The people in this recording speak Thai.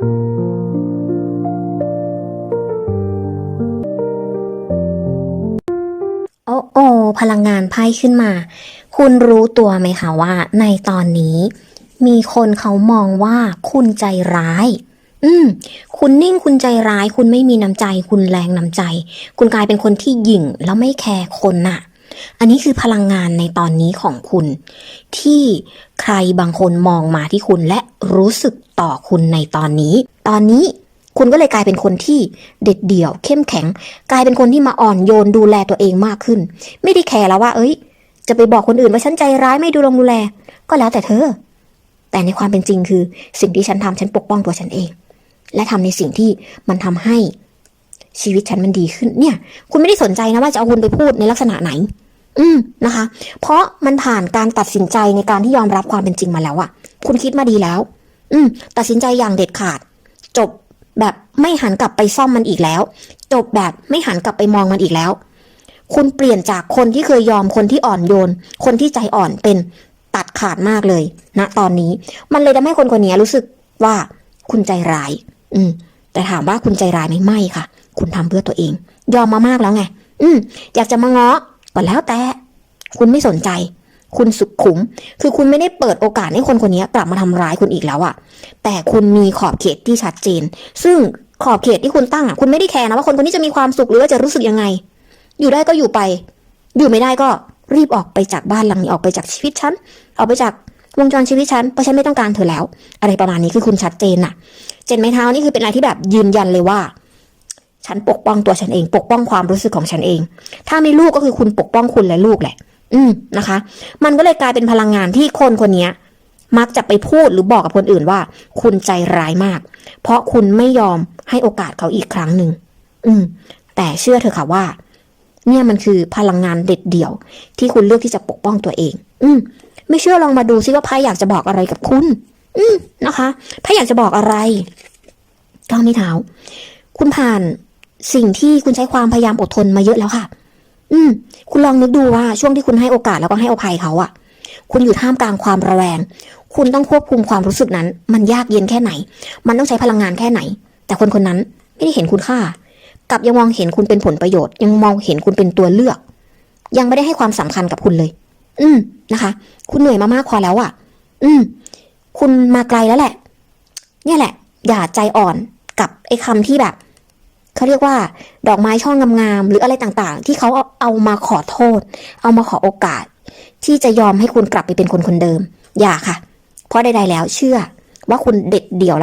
โอ้โอพลังงานไพ่ขึ้นมา คุณรู้ตัวไหมคะว่า ในตอนนี้ มีคนเขามองว่าคุณใจร้าย อืม คุณนิ่งคุณใจร้าย คุณไม่มีน้ำใจ คุณแรงน้ำใจ คุณกลายเป็นคนที่หยิ่งแล้วไม่แคร์คนน่ะ อันนี้คือพลังงานในตอนนี้ของคุณ ที่ใครบางคนมองมาที่คุณและรู้สึกต่อคุณในตอนนี้ ตอนนี้คุณก็เลยกลายเป็นคนที่เด็ดเดี่ยว เข้มแข็ง กลายเป็นคนที่มาอ่อนโยนดูแลตัวเองมากขึ้น ไม่ได้แคร์แล้วว่า เอ้ย จะไปบอกคนอื่นว่าฉันใจร้ายไม่ดูแลดูแล ก็แล้วแต่เธอ แต่ในความเป็นจริงคือ สิ่งที่ฉันทำฉันปกป้องตัวฉันเอง และทำในสิ่งที่มันทำให้ชีวิตฉันมันดีขึ้นเนี่ย คุณไม่ได้สนใจนะว่าจะเอาคุณไปพูดในลักษณะไหน อืมนะคะ เพราะมันผ่านการตัดสินใจในการที่ยอมรับความเป็นจริงมาแล้วอะคุณคิดมาดีแล้ว อืม ตัดสินใจอย่างเด็ดขาด จบแบบไม่หันกลับไปซ่อมมันอีกแล้ว จบแบบไม่หันกลับไปมองมันอีกแล้ว คุณเปลี่ยนจากคนที่เคยยอมคนที่อ่อนโยน คนที่ใจอ่อนเป็นตัดขาดมากเลยณตอนนี้ มันเลยทำให้คนคนนี้รู้สึกว่าคุณใจร้าย อืม แต่ถามว่าคุณใจร้ายไหมไม่ค่ะ คุณทำเพื่อตัวเอง ยอมมามากแล้วไง อืม อยากจะมาง้อ ก็แล้วแต่ คุณไม่สนใจ คุณสุขขุม คือคุณไม่ได้เปิดโอกาสให้คนคนนี้กลับมาทำร้ายคุณอีกแล้วอะแต่คุณมีขอบเขตที่ชัดเจน ซึ่งขอบเขตที่คุณตั้งคุณไม่ได้แคร์นะว่าคนคนนี้จะมีความสุขหรือว่าจะรู้สึกยังไง อยู่ได้ก็อยู่ไป อยู่ไม่ได้ก็รีบออกไปจากบ้านหลังนี้ออกไปจากชีวิตฉันออกไปจากวงจรชีวิตฉันเพราะฉันไม่ต้องการเธอแล้ว อะไรประมาณนี้คือคุณชัดเจนอะเจนไม้เท้านี่คือเป็นอะไรที่แบบยืนยันเลยว่า ฉันปกป้องตัวฉันเอง ปกป้องความรู้สึกของฉันเอง ถ้ามีลูกก็คือคุณปกป้องคุณและลูกแหละ อืมนะคะ มันก็เลยกลายเป็นพลังงานที่คนคนนี้มักจะไปพูดหรือบอกกับคนอื่นว่า คุณใจร้ายมาก เพราะคุณไม่ยอมให้โอกาสเขาอีกครั้งหนึ่งอืม แต่เชื่อเถอะค่ะว่า เนี่ยมันคือพลังงานเด็ดเดี่ยว ที่คุณเลือกที่จะปกป้องตัวเอง อืม ไม่เชื่อลองมาดูซิว่าไพ่อยากจะบอกอะไรกับคุณ อืมนะคะไพ่อยากจะบอกอะไรก้าวไม่เท้า คุณผ่าน สิ่งที่คุณใช้ความพยายามอดทนมาเยอะแล้วค่ะ อืม คุณลองนึกดูว่าช่วงที่คุณให้โอกาสแล้วก็ให้อภัยเขาอะคุณอยู่ท่ามกลางความระแวง คุณต้องควบคุมความรู้สึกนั้น มันยากเย็นแค่ไหน มันต้องใช้พลังงานแค่ไหน แต่คนคนนั้นไม่ได้เห็นคุณค่า กลับยังมองเห็นคุณเป็นผลประโยชน์ ยังมองเห็นคุณเป็นตัวเลือก ยังไม่ได้ให้ความสำคัญกับคุณเลย อืมนะคะ คุณเหนื่อยมามากพอแล้วอะอืม คุณมาไกลแล้วแหละ เนี่ยแหละ อย่าใจอ่อนกับไอ้คำที่แบบ เขาเรียกว่า ดอกไม้ช่องงามๆหรืออะไรต่างๆ ที่เขาเอาเอามาขอโทษ เอามาขอโอกาส ที่จะยอมให้คุณกลับไปเป็นคนคนเดิม อย่าค่ะ เพราะใดๆแล้วเชื่อว่าคุณเด็ดเดี่ยวแล้ว